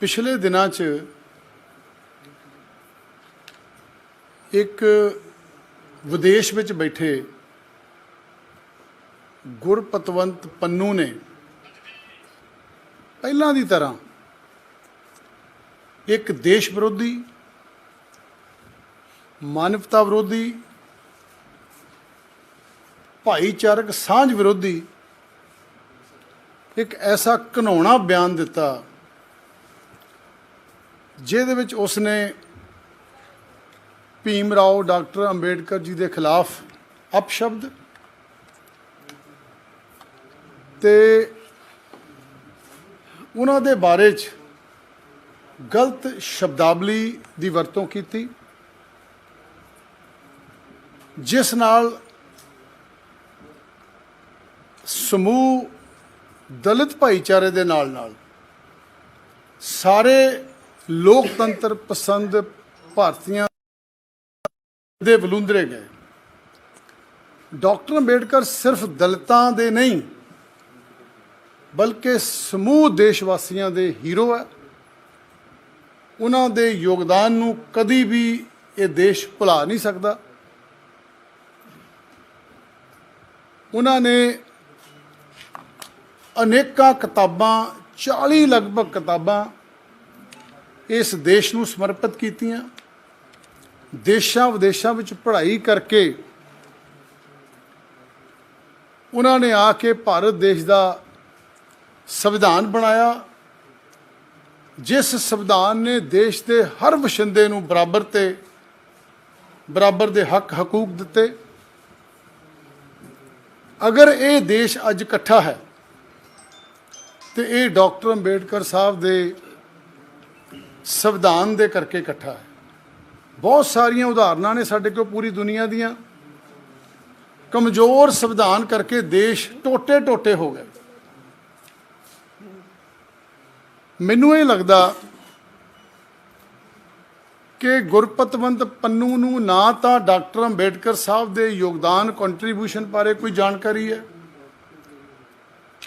ਪਿਛਲੇ ਦਿਨਾਂ 'ਚ ਇੱਕ ਵਿਦੇਸ਼ ਵਿੱਚ ਬੈਠੇ ਗੁਰਪਤਵੰਤ ਪੰਨੂ ਨੇ ਪਹਿਲਾਂ ਦੀ ਤਰ੍ਹਾਂ ਇੱਕ ਦੇਸ਼ ਵਿਰੋਧੀ, ਮਾਨਵਤਾ ਵਿਰੋਧੀ, ਭਾਈਚਾਰਕ ਸਾਂਝ ਵਿਰੋਧੀ ਇੱਕ ਐਸਾ ਘਿਨਾਉਣਾ ਬਿਆਨ ਦਿੱਤਾ ਜਿਹਦੇ ਵਿੱਚ ਉਸ ਨੇ ਭੀਮ ਰਾਓ, ਡਾਕਟਰ ਅੰਬੇਡਕਰ ਜੀ ਦੇ ਖਿਲਾਫ ਅਪਸ਼ਬਦ ਤੇ ਉਹਨਾਂ ਦੇ ਬਾਰੇ ਚ ਗਲਤ ਸ਼ਬਦਾਵਲੀ ਦੀ ਵਰਤੋਂ ਕੀਤੀ, ਜਿਸ ਨਾਲ ਸਮੂਹ ਦਲਿਤ ਭਾਈਚਾਰੇ ਦੇ ਨਾਲ ਨਾਲ ਸਾਰੇ ਲੋਕਤੰਤਰ ਪਸੰਦ ਭਾਰਤੀਆਂ ਦੇ ਬਲੁੰਦਰੇ ਗਏ। ਡਾਕਟਰ ਅੰਬੇਡਕਰ ਸਿਰਫ ਦਲਿਤਾਂ ਦੇ ਨਹੀਂ, ਬਲਕਿ ਸਮੂਹ ਦੇਸ਼ ਵਾਸੀਆਂ ਦੇ ਹੀਰੋ ਹੈ। ਉਹਨਾਂ ਦੇ ਯੋਗਦਾਨ ਨੂੰ ਕਦੀ ਵੀ ਇਹ ਦੇਸ਼ ਭੁਲਾ ਨਹੀਂ ਸਕਦਾ। ਉਹਨਾਂ ਨੇ ਅਨੇਕਾਂ ਕਿਤਾਬਾਂ 40 ਲਗਭਗ ਕਿਤਾਬਾਂ ਇਸ ਦੇਸ਼ ਨੂੰ ਸਮਰਪਿਤ ਕੀਤੀਆਂ। ਦੇਸ਼ਾਂ ਵਿਦੇਸ਼ਾਂ ਵਿੱਚ ਪੜ੍ਹਾਈ ਕਰਕੇ ਉਹਨਾਂ ਨੇ ਆ ਕੇ ਭਾਰਤ ਦੇਸ਼ ਦਾ ਸੰਵਿਧਾਨ ਬਣਾਇਆ, ਜਿਸ ਸੰਵਿਧਾਨ ਨੇ ਦੇਸ਼ ਦੇ ਹਰ ਵਸਿੰਦੇ ਨੂੰ ਬਰਾਬਰ ਤੇ ਬਰਾਬਰ ਦੇ ਹੱਕ, ਹਕੂਕ ਦਿੱਤੇ। ਅਗਰ ਇਹ ਦੇਸ਼ ਅੱਜ ਇਕੱਠਾ ਹੈ, ਤੇ ਇਹ ਡਾਕਟਰ ਅੰਬੇਡਕਰ ਸਾਹਿਬ ਦੇ ਸੰਵਿਧਾਨ ਦੇ ਕਰਕੇ ਇਕੱਠਾ ਹੈ। ਬਹੁਤ ਸਾਰੀਆਂ ਉਦਾਹਰਨਾਂ ਨੇ ਸਾਡੇ ਕੋਲ ਪੂਰੀ ਦੁਨੀਆ ਦੀਆਂ। ਕਮਜ਼ੋਰ ਸੰਵਿਧਾਨ ਕਰਕੇ ਦੇਸ਼ ਟੋਟੇ ਟੋਟੇ ਹੋ ਗਏ। ਮੈਨੂੰ ਇਹ ਲੱਗਦਾ ਕਿ ਗੁਰਪਤਵੰਤ ਪੰਨੂ ਨੂੰ ਨਾ ਤਾਂ ਡਾਕਟਰ ਅੰਬੇਡਕਰ ਸਾਹਿਬ ਦੇ ਯੋਗਦਾਨ ਕੰਟਰੀਬਿਊਸ਼ਨ ਬਾਰੇ ਕੋਈ ਜਾਣਕਾਰੀ ਹੈ,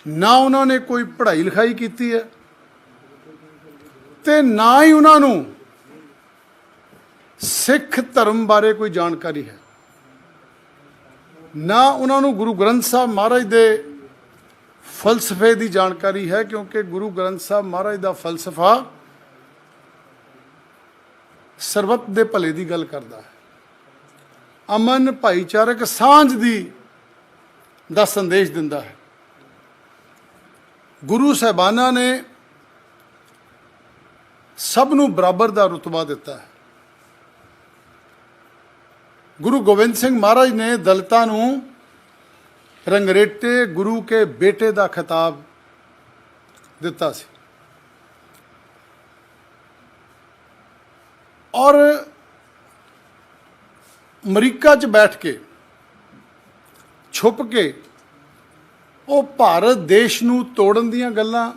ਨਾ ਉਹਨਾਂ ਨੇ ਕੋਈ ਪੜ੍ਹਾਈ ਲਿਖਾਈ ਕੀਤੀ ਹੈ। ਤੇ ਨਾ ਹੀ ਉਹਨਾਂ ਨੂੰ ਸਿੱਖ ਧਰਮ ਬਾਰੇ ਕੋਈ ਜਾਣਕਾਰੀ ਹੈ। ਨਾ ਉਹਨਾਂ ਨੂੰ ਗੁਰੂ ਗ੍ਰੰਥ ਸਾਹਿਬ ਮਹਾਰਾਜ ਦੇ ਫਲਸਫੇ ਦੀ ਜਾਣਕਾਰੀ ਹੈ, ਕਿਉਂਕਿ ਗੁਰੂ ਗ੍ਰੰਥ ਸਾਹਿਬ ਮਹਾਰਾਜ ਦਾ ਫਲਸਫਾ ਸਰਬੱਤ ਦੇ ਭਲੇ ਦੀ ਗੱਲ ਕਰਦਾ ਹੈ। ਅਮਨ ਭਾਈਚਾਰਕ ਸਾਂਝ ਦੀ ਦਾ ਸੰਦੇਸ਼ ਦਿੰਦਾ ਹੈ। ਗੁਰੂ ਸਾਹਿਬਾਨਾਂ ਨੇ ਸਭ ਨੂੰ ਬਰਾਬਰ ਦਾ ਰੁਤਬਾ ਦਿੱਤਾ ਹੈ। ਗੁਰੂ ਗੋਬਿੰਦ ਸਿੰਘ ਮਹਾਰਾਜ ਨੇ ਦਲਤਾਂ ਨੂੰ ਰੰਗਰੇਟੇ ਗੁਰੂ ਕੇ ਬੇਟੇ ਦਾ ਖਿਤਾਬ ਦਿੱਤਾ ਸੀ। ਔਰ ਅਮਰੀਕਾ 'ਚ ਬੈਠ ਕੇ, ਛੁਪ ਕੇ, ਉਹ ਭਾਰਤ ਦੇਸ਼ ਨੂੰ ਤੋੜਨ ਦੀਆਂ ਗੱਲਾਂ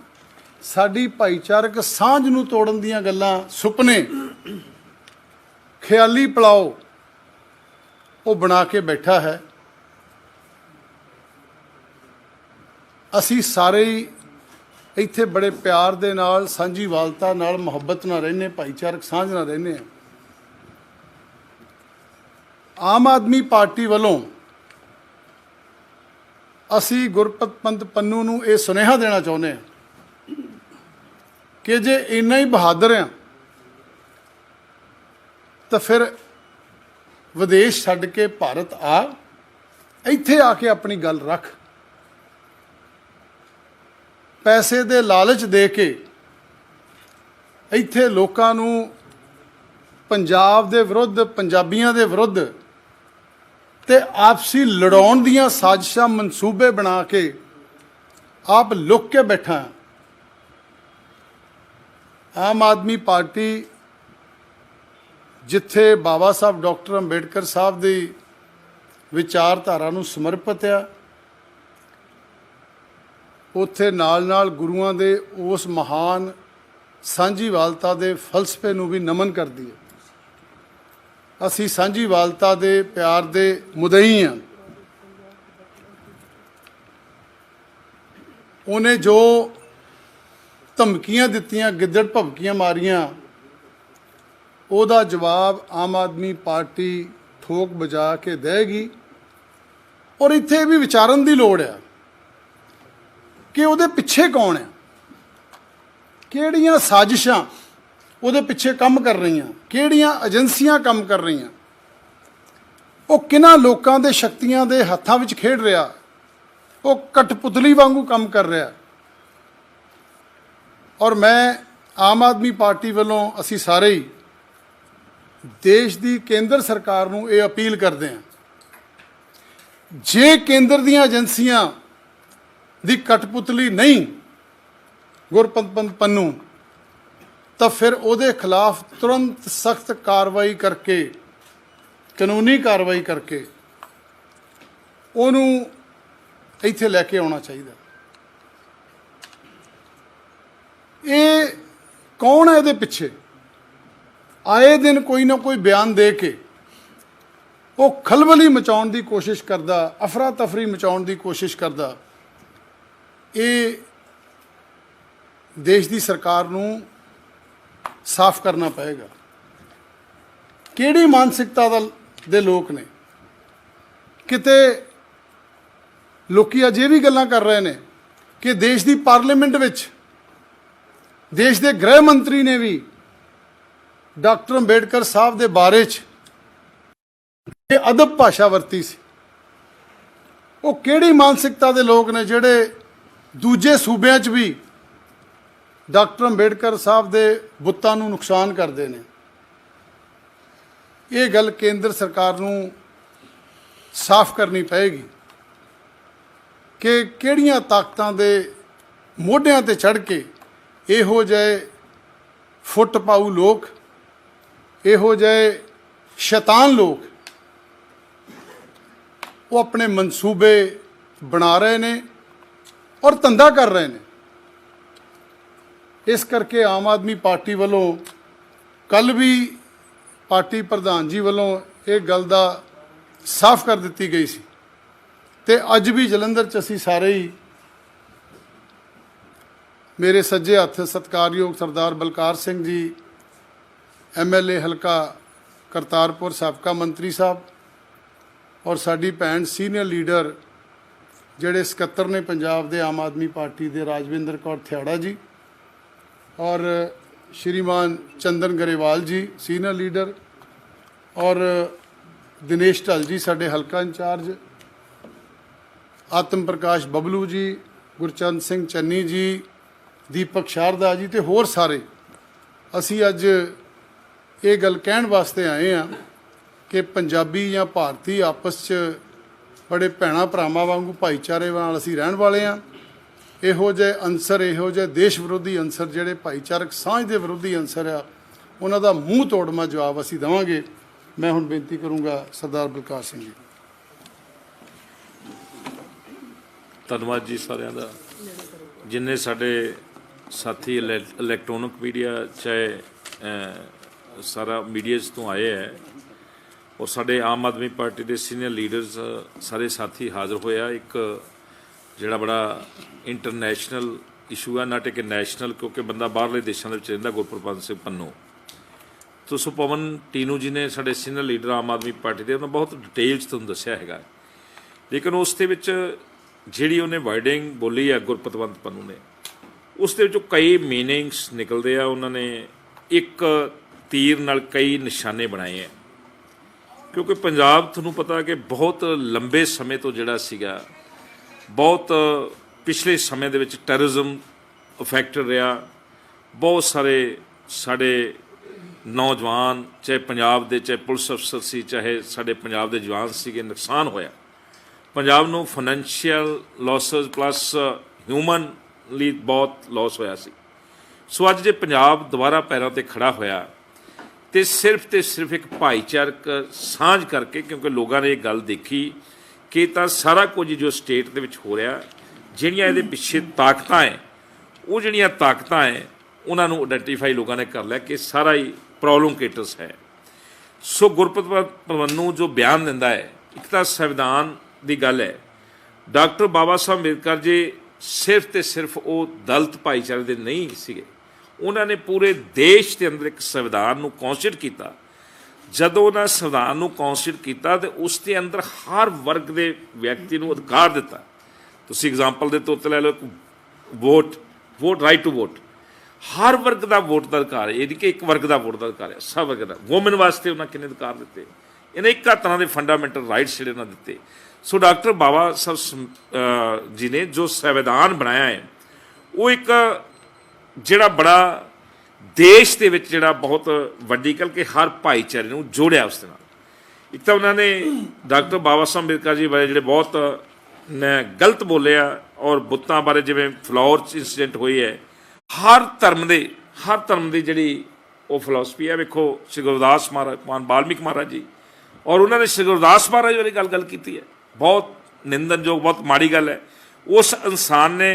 ਸਾਡੀ ਭਾਈਚਾਰਕ ਸਾਂਝ ਨੂੰ ਤੋੜਨ ਦੀਆਂ ਗੱਲਾਂ ਸੁਪਨੇ। ਖਿਆਲੀ ਪਲਾਓ, ਉਹ ਬਣਾ ਕੇ ਬੈਠਾ ਹੈ। ਅਸੀਂ ਸਾਰੇ ਇੱਥੇ ਬੜੇ ਪਿਆਰ ਦੇ ਨਾਲ, ਸਾਂਝੀ ਵਾਲਤਾ ਨਾਲ, ਮੁਹੱਬਤ ਨਾਲ ਰਹਿੰਦੇ ਭਾਈਚਾਰਕ ਸਾਂਝ ਨਾਲ ਰਹਿੰਦੇ ਆ ਆਮ ਆਦਮੀ ਪਾਰਟੀ ਵੱਲੋਂ ਅਸੀਂ ਗੁਰਪਤ ਪੰਤ ਪੰਨੂ ਨੂੰ ਇਹ ਸੁਨੇਹਾ ਦੇਣਾ ਚਾਹੁੰਦੇ ਹਾਂ। ਕਿ ਜੇ ਇੰਨਾ ਹੀ ਬਹਾਦਰ ਆ, ਤਾਂ ਫਿਰ ਵਿਦੇਸ਼ ਛੱਡ ਕੇ ਭਾਰਤ ਆ। ਇੱਥੇ ਆ ਕੇ ਆਪਣੀ ਗੱਲ ਰੱਖ। ਪੈਸੇ ਦੇ ਲਾਲਚ ਦੇ ਕੇ ਇੱਥੇ ਲੋਕਾਂ ਨੂੰ ਪੰਜਾਬ ਦੇ ਵਿਰੁੱਧ, ਪੰਜਾਬੀਆਂ ਦੇ ਵਿਰੁੱਧ ਤੇ ਆਪਸੀ ਲੜਾਉਣ ਦੀਆਂ ਸਾਜ਼ਿਸ਼ਾਂ ਮਨਸੂਬੇ ਬਣਾ ਕੇ ਆਪ ਲੁੱਕ ਕੇ ਬੈਠਾ। ਆਮ ਆਦਮੀ ਪਾਰਟੀ ਜਿੱਥੇ ਬਾਬਾ ਸਾਹਿਬ ਡਾਕਟਰ ਅੰਬੇਡਕਰ ਸਾਹਿਬ ਦੀ ਵਿਚਾਰਧਾਰਾ ਨੂੰ ਸਮਰਪਿਤ ਆ ਉੱਥੇ ਨਾਲ-ਨਾਲ ਗੁਰੂਆਂ ਦੇ ਉਸ ਮਹਾਨ ਸਾਂਝੀਵਾਲਤਾ ਦੇ ਫਲਸਫੇ ਨੂੰ ਵੀ ਨਮਨ ਕਰਦੀ ਹੈ। ਅਸੀਂ ਸਾਂਝੀਵਾਲਤਾ ਦੇ ਪਿਆਰ ਦੇ ਮੁਦਈ ਹਾਂ। ਉਹਨੇ ਜੋ ਧਮਕੀਆਂ ਦਿੱਤੀਆਂ, ਗਿੱਦੜ ਭਵਕੀਆਂ ਮਾਰੀਆਂ। ਉਹਦਾ ਜਵਾਬ ਆਮ ਆਦਮੀ ਪਾਰਟੀ ਠੋਕ ਵਜਾ ਕੇ ਦੇਗੀ। ਔਰ ਇੱਥੇ ਇਹ ਵੀ ਵਿਚਾਰਨ ਦੀ ਲੋੜ ਆ ਕਿ ਉਹਦੇ ਪਿੱਛੇ ਕੌਣ ਆ? ਕਿਹੜੀਆਂ ਸਾਜ਼ਿਸ਼ਾਂ ਉਹਦੇ ਪਿੱਛੇ ਕੰਮ ਕਰ ਰਹੀਆਂ? ਕਿਹੜੀਆਂ ਏਜੰਸੀਆਂ ਕੰਮ ਕਰ ਰਹੀਆਂ? ਉਹ ਕਿਹਨਾਂ ਲੋਕਾਂ ਦੇ ਸ਼ਕਤੀਆਂ ਦੇ ਹੱਥਾਂ ਵਿੱਚ ਖੇਡ ਰਿਹਾ? ਉਹ ਕਠਪੁਤਲੀ ਵਾਂਗੂ ਕੰਮ ਕਰ ਰਿਹਾ? ਔਰ ਮੈਂ ਆਮ ਆਦਮੀ ਪਾਰਟੀ ਵੱਲੋਂ ਅਸੀਂ ਸਾਰੇ ਹੀ ਦੇਸ਼ ਦੀ ਕੇਂਦਰ ਸਰਕਾਰ ਨੂੰ ਇਹ ਅਪੀਲ ਕਰਦੇ ਹਾਂ। ਜੇ ਕੇਂਦਰ ਦੀਆਂ ਏਜੰਸੀਆਂ ਦੀ ਕਠਪੁਤਲੀ ਨਹੀਂ ਗੁਰਪੰਤ ਪੰਤ ਪੰਨੂ, ਤਾਂ ਫਿਰ ਉਹਦੇ ਖਿਲਾਫ ਤੁਰੰਤ ਸਖਤ ਕਾਰਵਾਈ ਕਰਕੇ, ਕਾਨੂੰਨੀ ਕਾਰਵਾਈ ਕਰਕੇ ਉਹਨੂੰ ਇੱਥੇ ਲੈ ਕੇ ਆਉਣਾ ਚਾਹੀਦਾ। ਇਹ ਕੌਣ ਹੈ ਇਹਦੇ ਪਿੱਛੇ? ਆਏ ਦਿਨ ਕੋਈ ਨਾ ਕੋਈ ਬਿਆਨ ਦੇ ਕੇ ਉਹ ਖਲਬਲੀ ਮਚਾਉਣ ਦੀ ਕੋਸ਼ਿਸ਼ ਕਰਦਾ ਅਫਰਾ ਤਫਰੀ ਮਚਾਉਣ ਦੀ ਕੋਸ਼ਿਸ਼ ਕਰਦਾ। ਇਹ ਦੇਸ਼ ਦੀ ਸਰਕਾਰ ਨੂੰ ਸਾਫ਼ ਕਰਨਾ ਪਏਗਾ। ਕਿਹੜੀ ਮਾਨਸਿਕਤਾ ਦਾ ਦੇ ਲੋਕ ਨੇ? ਕਿਤੇ ਲੋਕੀ ਅਜੇ ਵੀ ਗੱਲਾਂ ਕਰ ਰਹੇ ਨੇ ਕਿ ਦੇਸ਼ ਦੀ ਪਾਰਲੀਮੈਂਟ ਵਿੱਚ ਦੇਸ਼ ਦੇ ਗ੍ਰਹਿ ਮੰਤਰੀ ਨੇ ਵੀ ਡਾਕਟਰ ਅੰਬੇਡਕਰ ਸਾਹਿਬ ਦੇ ਬਾਰੇ 'ਚ ਇਹ ਅਦਬ ਭਾਸ਼ਾ ਵਰਤੀ ਸੀ। ਉਹ ਕਿਹੜੀ ਮਾਨਸਿਕਤਾ ਦੇ ਲੋਕ ਨੇ ਜਿਹੜੇ ਦੂਜੇ ਸੂਬਿਆਂ 'ਚ ਵੀ ਡਾਕਟਰ ਅੰਬੇਡਕਰ ਸਾਹਿਬ ਦੇ ਬੁੱਤਾਂ ਨੂੰ ਨੁਕਸਾਨ ਕਰਦੇ ਨੇ? ਇਹ ਗੱਲ ਕੇਂਦਰ ਸਰਕਾਰ ਨੂੰ ਸਾਫ਼ ਕਰਨੀ ਪਏਗੀ ਕਿ ਕਿਹੜੀਆਂ ਤਾਕਤਾਂ ਦੇ ਮੋਢਿਆਂ ਤੇ ਚੜ ਕੇ ਇਹੋ ਜਿਹੇ ਫੁੱਟ ਪਾਊ ਲੋਕ, ਇਹੋ ਜਿਹੇ ਸ਼ੈਤਾਨ ਲੋਕ ਉਹ ਆਪਣੇ ਮਨਸੂਬੇ ਬਣਾ ਰਹੇ ਨੇ ਔਰ ਧੰਦਾ ਕਰ ਰਹੇ ਨੇ। ਇਸ ਕਰਕੇ ਆਮ ਆਦਮੀ ਪਾਰਟੀ ਵੱਲੋਂ ਕੱਲ ਵੀ ਪਾਰਟੀ ਪ੍ਰਧਾਨ ਜੀ ਵੱਲੋਂ ਇਹ ਗੱਲ ਦਾ ਸਾਫ਼ ਕਰ ਦਿੱਤੀ ਗਈ ਸੀ। ਤੇ ਅੱਜ ਵੀ ਜਲੰਧਰ ਚ ਅਸੀਂ ਸਾਰੇ ਹੀ ਮੇਰੇ ਸੱਜੇ ਹੱਥ ਸਤਕਾਰਯੋਗ ਸਰਦਾਰ ਬਲਕਾਰ ਸਿੰਘ ਜੀ ਐਮਐਲਏ ਹਲਕਾ ਕਰਤਾਰਪੁਰ ਸਾਬਕਾ ਮੰਤਰੀ ਸਾਹਿਬ ਔਰ ਸਾਡੀ ਭੈਣ ਸੀਨੀਅਰ ਲੀਡਰ ਜਿਹੜੇ ਸਕੱਤਰ ਨੇ ਪੰਜਾਬ ਦੇ ਆਮ ਆਦਮੀ ਪਾਰਟੀ ਦੇ ਰਾਜਵਿੰਦਰ ਕੌਰ ਥਿਆੜਾ ਜੀ ਔਰ ਸ਼੍ਰੀਮਾਨ ਚੰਦਨ ਗਰੇਵਾਲ ਜੀ, ਸੀਨੀਅਰ ਲੀਡਰ ਔਰ ਦਿਨੇਸ਼ ਢੱਲ ਜੀ, ਸਾਡੇ ਹਲਕਾ ਇੰਚਾਰਜ, ਆਤਮ ਪ੍ਰਕਾਸ਼ ਬਬਲੂ ਜੀ, ਗੁਰਚੰਦ ਸਿੰਘ ਚੰਨੀ ਜੀ ਦੀਪਕ ਸ਼ਾਰਦਾ ਜੀ ਤੇ ਹੋਰ ਸਾਰੇ। ਅਸੀਂ ਅੱਜ ਇਹ ਗੱਲ ਕਹਿਣ ਵਾਸਤੇ ਆਏ ਆ ਕਿ ਪੰਜਾਬੀ ਜਾਂ ਭਾਰਤੀ ਆਪਸ 'ਚ ਬੜੇ ਭੈਣਾ ਭਰਾਵਾਂ ਵਾਂਗੂ, ਭਾਈਚਾਰੇ ਨਾਲ ਅਸੀਂ ਰਹਿਣ ਵਾਲੇ ਆ ਇਹੋ ਜਿਹੇ ਅੰਸਰ ਇਹੋ ਜਿਹੇ ਦੇਸ਼ ਵਿਰੋਧੀ ਅੰਸਰ ਜਿਹੜੇ ਭਾਈਚਾਰਕ ਸਾਂਝ ਦੇ ਵਿਰੋਧੀ ਅੰਸਰ ਆ, ਉਹਨਾਂ ਦਾ ਮੂੰਹ ਤੋੜਮਾ ਜਵਾਬ ਅਸੀਂ ਦੇਵਾਂਗੇ। ਮੈਂ ਹੁਣ ਬੇਨਤੀ ਕਰੂੰਗਾ ਸਰਦਾਰ ਬਲਕਾਰ ਸਿੰਘ ਜੀ। ਧੰਨਵਾਦ ਜੀ ਸਾਰਿਆਂ ਦਾ। ਜਿੰਨੇ ਸਾਡੇ ਸਾਥੀ ਇਲੈ- ਇਲੈਕਟ੍ਰੋਨਿਕ ਮੀਡੀਆ ਚਾਹੇ ਸਾਰਾ ਮੀਡੀਆਸ ਤੋਂ ਆਏ ਹੈ ਔਰ ਸਾਡੇ ਆਮ ਆਦਮੀ ਪਾਰਟੀ ਦੇ ਸੀਨੀਅਰ ਲੀਡਰਸ ਸਾਰੇ ਸਾਥੀ ਹਾਜ਼ਰ ਹੋਇਆ ਇੱਕ ਜਿਹੜਾ ਬੜਾ ਇੰਟਰਨੈਸ਼ਨਲ ਇਸ਼ੂ ਹੈ ਨਾ ਕਿ ਨੈਸ਼ਨਲ ਕਿਉਂਕਿ ਬੰਦਾ ਬਾਹਰਲੇ ਦੇਸ਼ਾਂ ਦੇ ਵਿੱਚ ਰਹਿੰਦਾ ਗੁਰਪ੍ਰਪੰਤ ਸਿੰਘ ਪੰਨੂ। ਤੋ ਸੋ ਟੀਨੂ ਜੀ ਨੇ ਸਾਡੇ senior leader Aam Aadmi party ਦੇ, ਉਹਨਾਂ ਬਹੁਤ ਡਿਟੇਲ ਚ ਤੁਹਾਨੂੰ ਦੱਸਿਆ ਹੈਗਾ। ਲੇਕਿਨ ਉਸ ਦੇ ਵਿੱਚ ਜਿਹੜੀ ਉਹਨੇ ਵਰਡਿੰਗ ਬੋਲੀ ਹੈ ਗੁਰਪਤਵੰਤ ਪੰਨੂ ਨੇ ਉਸ ਦੇ ਵਿੱਚੋਂ ਕਈ ਮੀਨਿੰਗਸ ਨਿਕਲਦੇ ਆ, ਉਹਨਾਂ ਨੇ ਇੱਕ ਤੀਰ ਨਾਲ ਕਈ ਨਿਸ਼ਾਨੇ ਬਣਾਏ ਆ। ਕਿਉਂਕਿ ਪੰਜਾਬ ਤੁਹਾਨੂੰ ਪਤਾ ਕਿ ਬਹੁਤ ਲੰਬੇ ਸਮੇਂ ਤੋਂ ਜਿਹੜਾ ਸੀਗਾ, ਬਹੁਤ ਪਿਛਲੇ ਸਮੇਂ ਦੇ ਵਿੱਚ ਟੈਰਰਿਜ਼ਮ ਅਫੈਕਟਡ ਰਿਹਾ। ਬਹੁਤ ਸਾਰੇ ਸਾਡੇ ਨੌਜਵਾਨ, ਚਾਹੇ ਪੰਜਾਬ ਦੇ, ਚਾਹੇ ਪੁਲਿਸ ਅਫਸਰ ਸੀ, ਚਾਹੇ ਸਾਡੇ ਪੰਜਾਬ ਦੇ ਜਵਾਨ ਸੀਗੇ, ਨੁਕਸਾਨ ਹੋਇਆ। ਪੰਜਾਬ ਨੂੰ ਫਾਈਨੈਂਸ਼ੀਅਲ ਲਾਸਸ ਪਲੱਸ ਹਿਊਮਨ ਲਈ ਬਹੁਤ ਲਾਸ ਹੋਇਆ ਸੀ। ਸੋ ਅੱਜ ਜੇ ਪੰਜਾਬ ਦੁਬਾਰਾ ਪੈਰਾਂ ਤੇ ਖੜਾ ਹੋਇਆ ਤੇ ਸਿਰਫ ਤੇ ਸਿਰਫ ਇੱਕ ਭਾਈਚਾਰਕ ਸਾਂਝ ਕਰਕੇ, ਕਿਉਂਕਿ ਲੋਕਾਂ ਨੇ ਇਹ ਗੱਲ ਦੇਖੀ ਕਿ ਤਾਂ ਸਾਰਾ ਕੁਝ ਜੋ ਸਟੇਟ ਦੇ ਵਿੱਚ ਹੋ ਰਿਹਾ, ਜਿਹੜੀਆਂ ਇਹਦੇ ਪਿੱਛੇ ਤਾਕਤਾਂ ਹੈ ਉਹ ਜਿਹੜੀਆਂ ਤਾਕਤਾਂ ਹੈ ਉਹਨਾਂ ਨੂੰ ਆਇਡੈਂਟੀਫਾਈ ਲੋਕਾਂ ਨੇ ਕਰ ਲਿਆ ਕਿ ਸਾਰਾ ਹੀ ਪ੍ਰੋਬਲਮ ਕੇਟਸ ਹੈ। ਸੋ ਗੁਰਪ੍ਰੀਤ ਪਵਨ ਜੋ ਬਿਆਨ ਦਿੰਦਾ ਹੈ, ਇੱਕ ਤਾਂ ਸੰਵਿਧਾਨ ਦੀ ਗੱਲ ਹੈ। ਡਾਕਟਰ ਬਾਬਾ ਸਾਹਿਬ ਅੰਬੇਦਕਰ ਜੀ ਸਿਰਫ ਤੇ ਸਿਰਫ ਉਹ ਦਲਿਤ ਭਾਈਚਾਰੇ ਦੇ ਨਹੀਂ ਸੀਗੇ। ਉਹਨਾਂ ਨੇ ਪੂਰੇ ਦੇਸ਼ ਦੇ ਅੰਦਰ ਇੱਕ ਸੰਵਿਧਾਨ ਨੂੰ ਕੌਂਸਟੀਟਿਊਟ ਕੀਤਾ। ਜਦੋਂ ਉਹਨਾਂ ਸੰਵਿਧਾਨ ਨੂੰ ਕੌਂਸਟੀਟਿਊਟ ਕੀਤਾ ਤੇ ਉਸ ਦੇ ਅੰਦਰ ਹਰ ਵਰਗ ਦੇ ਵਿਅਕਤੀ ਨੂੰ ਅਧਿਕਾਰ ਦਿੱਤਾ। ਤੁਸੀਂ ਐਗਜ਼ਾਮਪਲ ਦੇ ਤੌਰ ਤੇ ਲੈ ਲਓ, ਇੱਕ vote vote right to vote ਹਰ ਵਰਗ ਦਾ ਵੋਟ ਦਾ ਅਧਿਕਾਰ ਹੈ। ਇਹ ਨਹੀਂ ਕਿ ਇੱਕ ਵਰਗ ਦਾ ਵੋਟ ਦਾ ਅਧਿਕਾਰ ਹੈ। ਸਭ ਵਰਗ ਦਾ। ਵੋਮਨ ਵਾਸਤੇ ਉਹਨਾਂ ਕਿੰਨੇ ਅਧਿਕਾਰ ਦਿੱਤੇ? ਇਹਨੇ ਇੱਕ ਤਰ੍ਹਾਂ ਦੇ ਫੰਡਾਮੈਂਟਲ ਰਾਈਟਸ ਜਿਹੜੇ ਉਹਨਾਂ ਦਿੱਤੇ। ਸੋ ਡਾਕਟਰ ਬਾਬਾ ਸਾਹਿਬ ਸਮ- ਜੀ ਨੇ ਜੋ ਸੰਵਿਧਾਨ ਬਣਾਇਆ ਹੈ, ਉਹ ਇੱਕ ਜਿਹੜਾ ਬੜਾ ਦੇਸ਼ ਦੇ ਵਿੱਚ ਜਿਹੜਾ ਬਹੁਤ ਵੱਡੀ ਗੱਲ ਕਿ ਹਰ ਭਾਈਚਾਰੇ ਨੂੰ ਜੋੜਿਆ ਉਸ ਦੇ ਨਾਲ। ਇੱਕ ਤਾਂ ਉਹਨਾਂ ਨੇ ਡਾਕਟਰ ਬਾਬਾ ਸਾਹਿਬ ਅੰਬੇਦਕਰ ਜੀ ਬਾਰੇ ਜਿਹੜੇ ਬਹੁਤ ਗਲਤ ਬੋਲਿਆ ਔਰ ਬੁੱਤਾਂ ਬਾਰੇ ਜਿਵੇਂ ਫਲੋਰ ਚ ਇਨਸੀਡੈਂਟ ਹੋਈ ਹੈ, ਹਰ ਧਰਮ ਦੇ, ਹਰ ਧਰਮ ਦੀ ਜਿਹੜੀ ਉਹ ਫਿਲਾਸਫੀ ਹੈ ਵੇਖੋ ਸ਼੍ਰੀ ਗੁਰਦਾਸ ਮਹਾਰਾਜ ਮਾਨ ਬਾਲਮੀਕ ਮਹਾਰਾਜ ਜੀ ਔਰ ਉਹਨਾਂ ਨੇ ਸ਼੍ਰੀ ਗੁਰਦਾਸ ਮਹਾਰਾਜ ਬਾਰੇ ਗੱਲ ਗੱਲ ਕੀਤੀ ਹੈ। ਬਹੁਤ ਨਿੰਦਨਯੋਗ ਬਹੁਤ ਮਾੜੀ ਗੱਲ ਹੈ। ਉਸ ਇਨਸਾਨ ਨੇ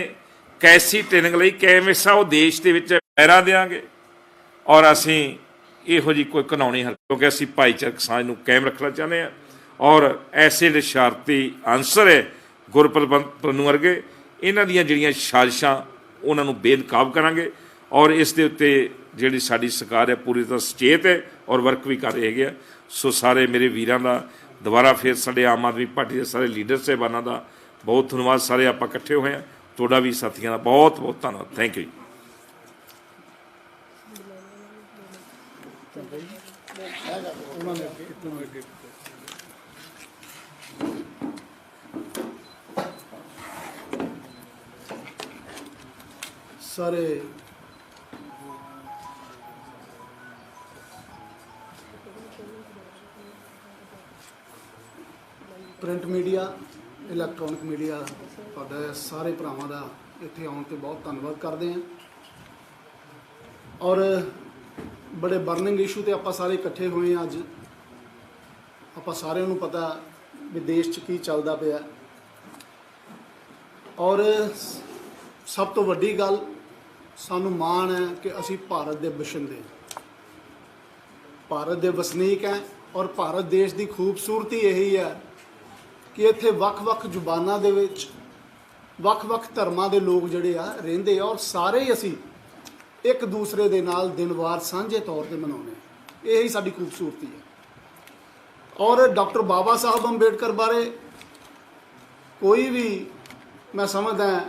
ਕੈਸੀ ਟ੍ਰੇਨਿੰਗ ਲਈ, ਕਿਵੇਂ ਸਾ ਉਹ ਦੇਸ਼ ਦੇ ਵਿੱਚ ਪੈਰਾਂ ਦੇਾਂਗੇ ਔਰ ਅਸੀਂ ਇਹੋ ਜੀ ਕੋਈ ਕਾਨੂੰਨੀ ਹਰ ਕਿਉਂਕਿ ਅਸੀਂ ਭਾਈਚਾਰਕ ਸਾਂਝ ਨੂੰ ਕਾਇਮ ਰੱਖਣਾ ਚਾਹੁੰਦੇ ਹਾਂ। ਔਰ ਐਸੇ ਜਿਹੜੇ ਸ਼ਰਾਰਤੀ ਅਨਸਰ ਹੈ ਗੁਰਪ੍ਰਬੰਧ ਵਰਗੇ। ਇਹਨਾਂ ਦੀਆਂ ਜਿਹੜੀਆਂ ਸਾਜ਼ਿਸ਼ਾਂ, ਉਹਨਾਂ ਨੂੰ ਬੇਨਕਾਬ ਕਰਾਂਗੇ। ਔਰ ਇਸ ਦੇ ਉੱਤੇ ਜਿਹੜੀ ਸਾਡੀ ਸਰਕਾਰ ਹੈ, ਪੂਰੀ ਤਰ੍ਹਾਂ ਸੁਚੇਤ ਹੈ ਔਰ ਵਰਕ ਵੀ ਕਰ ਰਹੀ ਹੈਗੀ ਆ ਸੋ ਸਾਰੇ ਮੇਰੇ ਵੀਰਾਂ ਦਾ ਦੁਬਾਰਾ ਫਿਰ ਸਾਡੇ ਆਮ ਆਦਮੀ ਪਾਰਟੀ ਦੇ ਸਾਰੇ ਲੀਡਰ ਸਾਹਿਬਾਨਾਂ ਦਾ ਬਹੁਤ ਧੰਨਵਾਦ, ਸਾਰੇ ਆਪਾਂ ਇਕੱਠੇ ਹੋਏ ਆ ਤੁਹਾਡਾ ਵੀ ਸਾਥੀਆਂ ਦਾ ਬਹੁਤ ਬਹੁਤ ਧੰਨਵਾਦ। ਥੈਂਕ ਯੂ ਜੀ। ਸਾਰੇ ਪ੍ਰਿੰਟ ਮੀਡੀਆ ਇਲੈਕਟ੍ਰੋਨਿਕ ਮੀਡੀਆ ਤੁਹਾਡਾ ਸਾਰੇ ਭਰਾਵਾਂ ਦਾ ਇੱਥੇ ਆਉਣ ਤੇ ਬਹੁਤ ਧੰਨਵਾਦ ਕਰਦੇ ਹਾਂ। ਔਰ ਬੜੇ ਬਰਨਿੰਗ ਇਸ਼ੂ ਤੇ ਆਪਾਂ ਸਾਰੇ ਇਕੱਠੇ ਹੋਏ ਹਾਂ ਅੱਜ। ਆਪਾਂ ਸਾਰਿਆਂ ਨੂੰ ਪਤਾ ਵੀ ਦੇਸ਼ 'ਚ ਕੀ ਚੱਲਦਾ ਪਿਆ। ਔਰ ਸਭ ਤੋਂ ਵੱਡੀ ਗੱਲ ਸਾਨੂੰ ਮਾਣ ਹੈ ਕਿ ਅਸੀਂ ਭਾਰਤ ਦੇ ਵਸਿੰਦੇ ਹਾਂ। ਭਾਰਤ ਦੇ ਵਸਨੀਕ ਹੈ ਔਰ ਭਾਰਤ ਦੇਸ਼ ਦੀ ਖੂਬਸੂਰਤੀ ਇਹੀ ਹੈ ਕਿ ਇੱਥੇ ਵੱਖ-ਵੱਖ ਜ਼ੁਬਾਨਾਂ ਦੇ ਵਿੱਚ, ਵੱਖ-ਵੱਖ ਧਰਮਾਂ ਦੇ ਲੋਕ ਜਿਹੜੇ ਆ, ਰਹਿੰਦੇ ਆ ਔਰ ਸਾਰੇ ਹੀ ਅਸੀਂ ਇੱਕ ਦੂਸਰੇ ਦੇ ਨਾਲ ਦਿਨਵਾਰ ਸਾਂਝੇ ਤੌਰ ਤੇ ਮਨਾਉਂਦੇ ਹਾਂ ਇਹ ਹੀ ਸਾਡੀ ਖੂਬਸੂਰਤੀ ਹੈ। ਔਰ ਡਾਕਟਰ ਬਾਬਾ ਸਾਹਿਬ ਅੰਬੇਡਕਰ ਬਾਰੇ ਕੋਈ ਵੀ ਮੈਂ ਸਮਝਦਾ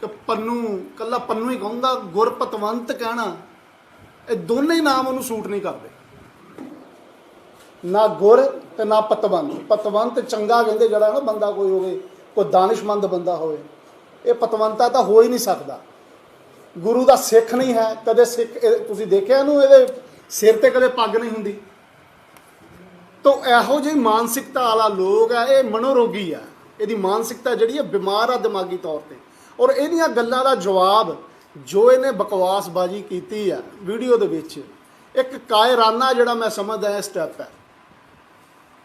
ਕਿ ਪੰਨੂ, ਕੱਲਾ ਪੰਨੂ ਹੀ ਕਹੂੰਗਾ, ਗੁਰਪਤਵੰਤ ਕਹਿਣਾ, ਇਹ ਦੋਨੇ ਨਾਮ ਉਹਨੂੰ ਸੂਟ ਨਹੀਂ ਕਰਦੇ। ਨਾ ਗੁਰ ਤੇ ਨਾ ਪਤਵੰਤ। ਪਤਵੰਤ ਚੰਗਾ ਕਹਿੰਦੇ ਜਿਹੜਾ ਨਾ ਬੰਦਾ ਕੋਈ ਹੋਵੇ, ਕੋਈ ਦਾਨਿਸ਼ਮੰਦ ਬੰਦਾ ਹੋਵੇ। ਇਹ ਪਤਵੰਤਾ ਤਾਂ ਹੋ ਹੀ ਨਹੀਂ ਸਕਦਾ। ਗੁਰੂ ਦਾ ਸਿੱਖ ਨਹੀਂ ਹੈ, ਕਦੇ ਸਿੱਖ, ਇਹ- ਤੁਸੀਂ ਦੇਖਿਆ ਇਹਨੂੰ, ਇਹਦੇ ਸਿਰ ਤੇ ਕਦੇ ਪੱਗ ਨਹੀਂ ਹੁੰਦੀ। ਤੋ ਇਹੋ ਜਿਹੀ ਮਾਨਸਿਕਤਾ ਵਾਲਾ ਲੋਕ ਹੈ, ਇਹ ਮਨੋਰੋਗੀ ਆ ਇਹਦੀ ਮਾਨਸਿਕਤਾ ਜਿਹੜੀ ਹੈ, ਬਿਮਾਰ ਆ ਦਿਮਾਗੀ ਤੌਰ ਤੇ। ਔਰ ਇਹਦੀਆਂ ਗੱਲਾਂ ਦਾ ਜਵਾਬ ਜੋ ਇਹਨੇ ਬਕਵਾਸਬਾਜ਼ੀ ਕੀਤੀ ਆ, ਵੀਡੀਓ ਦੇ ਵਿੱਚ। ਇੱਕ ਕਾਇਰਾਨਾ ਜਿਹੜਾ ਮੈਂ ਸਮਝਦਾ ਹੈ ਸਟੈਪ ਹੈ।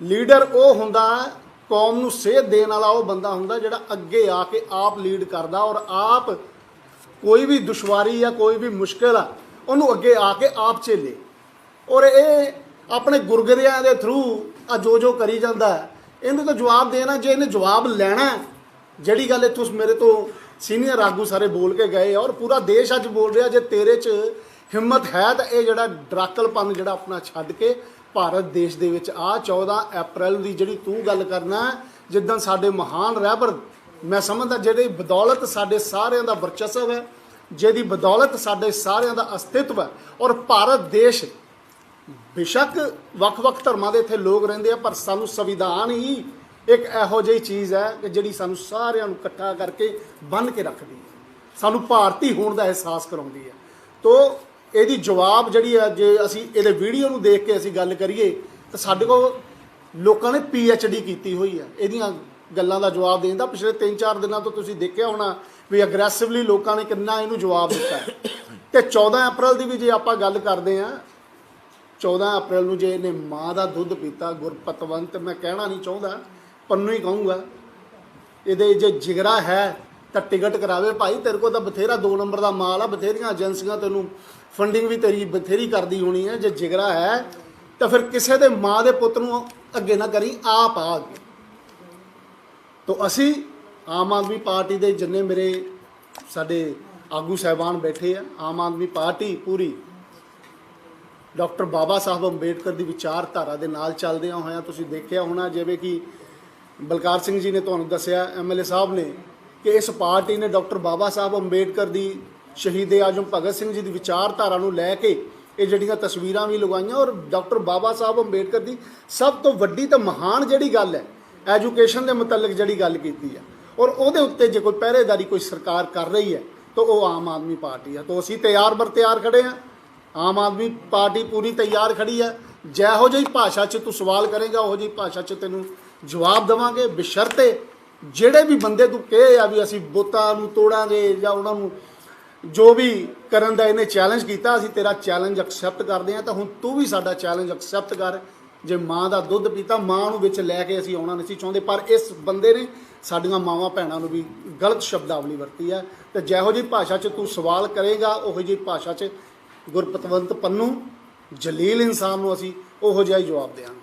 ਲੀਡਰ ਉਹ ਹੁੰਦਾ, ਕੌਮ ਨੂੰ ਸੇਧ ਦੇਣ ਵਾਲਾ ਉਹ ਬੰਦਾ ਹੁੰਦਾ ਜਿਹੜਾ ਅੱਗੇ ਆ ਕੇ ਆਪ ਲੀਡ ਕਰਦਾ ਔਰ ਆਪ ਕੋਈ ਵੀ ਦੁਸ਼ਵਾਰੀ ਜਾਂ ਕੋਈ ਵੀ ਮੁਸ਼ਕਿਲ ਆ, ਉਹਨੂੰ ਅੱਗੇ ਆ ਕੇ ਆਪ ਝੇਲੇ। ਔਰ ਇਹ ਆਪਣੇ ਗੁਰਗਰਿਆਂ ਦੇ ਥਰੂ ਆ ਜੋ ਜੋ ਕਰੀ ਜਾਂਦਾ ਇਹਨੂੰ ਤਾਂ ਜਵਾਬ ਦੇਣਾ, ਜੇ ਇਹਨੇ ਜਵਾਬ ਲੈਣਾ ਜਿਹੜੀ ਗੱਲ ਤੁਸੀਂ ਮੇਰੇ ਤੋਂ ਸੀਨੀਅਰ ਆਗੂ ਸਾਰੇ ਬੋਲ ਕੇ ਗਏ ਔਰ ਪੂਰਾ ਦੇਸ਼ ਅੱਜ ਬੋਲ ਰਿਹਾ, ਜੇ ਤੇਰੇ 'ਚ ਹਿੰਮਤ ਹੈ ਤਾਂ ਇਹ ਜਿਹੜਾ ਡਰਾਕਲਪਨ ਜਿਹੜਾ ਆਪਣਾ ਛੱਡ ਕੇ ਭਾਰਤ ਦੇਸ਼ ਦੇ ਵਿੱਚ ਆ 14 ਅਪ੍ਰੈਲ ਦੀ ਜਿਹੜੀ ਤੂੰ ਗੱਲ ਕਰਨਾ ਜਿੱਦਾਂ ਸਾਡੇ ਮਹਾਨ ਰਹਿਬਰ, ਮੈਂ ਸਮਝਦਾ ਜਿਹੜੇ ਬਦੌਲਤ ਸਾਡੇ ਸਾਰਿਆਂ ਦਾ ਵਰਚਸਵ ਹੈ, ਜਿਹਦੀ ਬਦੌਲਤ ਸਾਡੇ ਸਾਰਿਆਂ ਦਾ ਅਸਤਿਤਵ ਹੈ ਔਰ ਭਾਰਤ ਦੇਸ਼ ਬੇਸ਼ੱਕ ਵੱਖ-ਵੱਖ ਧਰਮਾਂ ਦੇ ਇੱਥੇ ਲੋਕ ਰਹਿੰਦੇ ਆ, ਪਰ ਸਾਨੂੰ ਸੰਵਿਧਾਨ ਹੀ ਇੱਕ ਇਹੋ ਜਿਹੀ ਚੀਜ਼ ਹੈ ਕਿ ਜਿਹੜੀ ਸਾਨੂੰ ਸਾਰਿਆਂ ਨੂੰ ਇਕੱਠਾ ਕਰਕੇ ਬੰਨ੍ਹ ਕੇ ਰੱਖਦੀ ਹੈ। ਸਾਨੂੰ ਭਾਰਤੀ ਹੋਣ ਦਾ ਅਹਿਸਾਸ ਕਰਾਉਂਦੀ ਹੈ। ਤੋ ਇਹਦੀ ਜਵਾਬ ਜਿਹੜੀ ਹੈ ਜੇ ਅਸੀਂ ਇਹਦੇ ਵੀਡੀਓ ਨੂੰ ਦੇਖ ਕੇ ਅਸੀਂ ਗੱਲ ਕਰੀਏ, ਤਾਂ ਸਾਡੇ ਕੋਲ ਲੋਕਾਂ ਨੇ ਪੀ ਐਚ ਡੀ ਕੀਤੀ ਹੋਈ ਹੈ ਇਹਦੀਆਂ ਗੱਲਾਂ ਦਾ ਜਵਾਬ ਦੇਣ ਦਾ ਪਿਛਲੇ 3-4 ਦਿਨਾਂ ਤੋਂ ਤੁਸੀਂ ਦੇਖਿਆ ਹੋਣਾ ਵੀ ਅਗਰੈਸਿਵਲੀ ਲੋਕਾਂ ਨੇ ਕਿੰਨਾ ਇਹਨੂੰ ਜਵਾਬ ਦਿੱਤਾ ਹੈ। ਤੇ 14 ਅਪ੍ਰੈਲ ਦੀ ਵੀ ਜੇ ਆਪਾਂ ਗੱਲ ਕਰਦੇ ਹਾਂ 14 ਅਪ੍ਰੈਲ ਨੂੰ ਜੇ ਇਹਨੇ ਮਾਂ ਦਾ ਦੁੱਧ ਪੀਤਾ, ਗੁਰਪਤਵੰਤ, ਮੈਂ ਕਹਿਣਾ ਨਹੀਂ ਚਾਹੁੰਦਾ, ਪੰਨੂ ਹੀ ਕਹੂੰਗਾ, ਇਹਦੇ ਜੇ ਜਿਗਰਾ ਹੈ ਤਾਂ ਟਿਕਟ ਕਰਾਵੇ। ਭਾਈ, ਤੇਰੇ ਕੋਲ ਤਾਂ ਬਥੇਰਾ 2 ਨੰਬਰ ਦਾ ਮਾਲ ਆ, ਬਥੇਰੀਆਂ ਏਜੰਸੀਆਂ ਤੈਨੂੰ ਫੰਡਿੰਗ ਵੀ ਤੇਰੀ ਬਥੇਰੀ ਕਰਦੀ ਹੋਣੀ ਹੈ। ਜੇ ਜਿਗਰਾ ਹੈ, ਤਾਂ ਫਿਰ ਕਿਸੇ ਦੇ ਮਾਂ ਦੇ ਪੁੱਤ ਨੂੰ ਅੱਗੇ ਨਾ ਕਰੀ, ਆਪ ਆ ਅੱਗੇ। ਤੋ ਅਸੀਂ ਆਮ ਆਦਮੀ ਪਾਰਟੀ ਦੇ ਜਿੰਨੇ ਮੇਰੇ ਸਾਡੇ ਆਗੂ ਸਹਿਬਾਨ ਬੈਠੇ ਆ, ਆਮ ਆਦਮੀ ਪਾਰਟੀ ਪੂਰੀ, ਡਾਕਟਰ ਬਾਬਾ ਸਾਹਿਬ ਅੰਬੇਡਕਰ ਦੀ ਵਿਚਾਰਧਾਰਾ ਦੇ ਨਾਲ ਚੱਲਦਿਆਂ ਹੋਇਆਂ ਤੁਸੀਂ ਦੇਖਿਆ ਹੋਣਾ, ਜਿਵੇਂ ਕਿ ਬਲਕਾਰ ਸਿੰਘ ਜੀ ਨੇ ਤੁਹਾਨੂੰ ਦੱਸਿਆ ਐਮਐਲਏ ਸਾਹਿਬ ਨੇ ਕਿ ਇਸ ਪਾਰਟੀ ਨੇ ਡਾਕਟਰ ਬਾਬਾ ਸਾਹਿਬ ਅੰਬੇਡਕਰ ਦੀ ਸ਼ਹੀਦ ਆਜਮ ਭਗਤ ਸਿੰਘ ਜੀ ਦੀ ਵਿਚਾਰਧਾਰਾ ਨੂੰ ਲੈ ਕੇ ਇਹ ਜਿਹੜੀਆਂ ਤਸਵੀਰਾਂ ਵੀ ਲਗਾਈਆਂ ਔਰ ਡਾਕਟਰ ਬਾਬਾ ਸਾਹਿਬ ਅੰਬੇਡਕਰ ਦੀ ਸਭ ਤੋਂ ਵੱਡੀ ਤੇ ਮਹਾਨ ਜਿਹੜੀ ਗੱਲ ਹੈ ਐਜੂਕੇਸ਼ਨ ਦੇ ਮੁਤਲਕ ਜਿਹੜੀ ਗੱਲ ਕੀਤੀ ਹੈ ਔਰ ਉਹਦੇ ਉੱਤੇ ਜੇ ਕੋਈ ਪਹਿਰੇਦਾਰੀ ਕੋਈ ਸਰਕਾਰ ਕਰ ਰਹੀ ਹੈ, ਤਾਂ ਉਹ ਆਮ ਆਦਮੀ ਪਾਰਟੀ ਹੈ। ਤਾਂ ਅਸੀਂ ਤਿਆਰ ਬਰ ਤਿਆਰ ਖੜੇ ਹਾਂ। ਆਮ ਆਦਮੀ ਪਾਰਟੀ ਪੂਰੀ ਤਿਆਰ ਖੜੀ ਹੈ। ਜਿਹੋ ਜਿਹੀ ਭਾਸ਼ਾ 'ਚ ਤੂੰ ਸਵਾਲ ਕਰੇਗਾ, ਉਹੋ ਜਿਹੀ ਭਾਸ਼ਾ 'ਚ ਤੈਨੂੰ ਜਵਾਬ ਦੇਵਾਂਗੇ। ਬਿਸ਼ਰਤੇ ਜਿਹੜੇ ਵੀ ਬੰਦੇ ਤੂੰ ਕਹੇ ਆ ਵੀ ਅਸੀਂ ਬੁੱਤਾਂ ਨੂੰ ਤੋੜਾਂਗੇ ਜਾਂ ਉਹਨਾਂ ਨੂੰ ਜੋ ਵੀ ਕਰਨ ਦਾ ਇਹਨੇ ਚੈਲੰਜ ਕੀਤਾ, ਅਸੀਂ ਤੇਰਾ ਚੈਲੰਜ ਐਕਸੈਪਟ ਕਰਦੇ ਹਾਂ, ਤਾਂ ਹੁਣ ਤੂੰ ਵੀ ਸਾਡਾ ਚੈਲੰਜ ਐਕਸੈਪਟ ਕਰ। ਜੇ ਮਾਂ ਦਾ ਦੁੱਧ ਪੀਤਾ, ਮਾਂ ਨੂੰ ਵਿੱਚ ਲੈ ਕੇ ਅਸੀਂ ਆਉਣਾ ਨਹੀਂ ਸੀ ਚਾਹੁੰਦੇ, ਪਰ ਇਸ ਬੰਦੇ ਨੇ ਸਾਡੀਆਂ ਮਾਵਾਂ ਭੈਣਾਂ ਨੂੰ ਵੀ ਗਲਤ ਸ਼ਬਦਾਵਲੀ ਵਰਤੀ ਹੈ ਤੇ ਜਿਹੋ ਜਿਹੀ ਭਾਸ਼ਾ 'ਚ ਤੂੰ ਸਵਾਲ ਕਰੇਗਾ, ਉਹੋ ਜਿਹੀ ਭਾਸ਼ਾ 'ਚ ਗੁਰਪਤਵੰਤ ਪੰਨੂ, ਜਲੀਲ ਇਨਸਾਨ ਨੂੰ ਅਸੀਂ ਉਹੋ ਜਿਹਾ ਹੀ ਜਵਾਬ ਦੇਵਾਂਗੇ।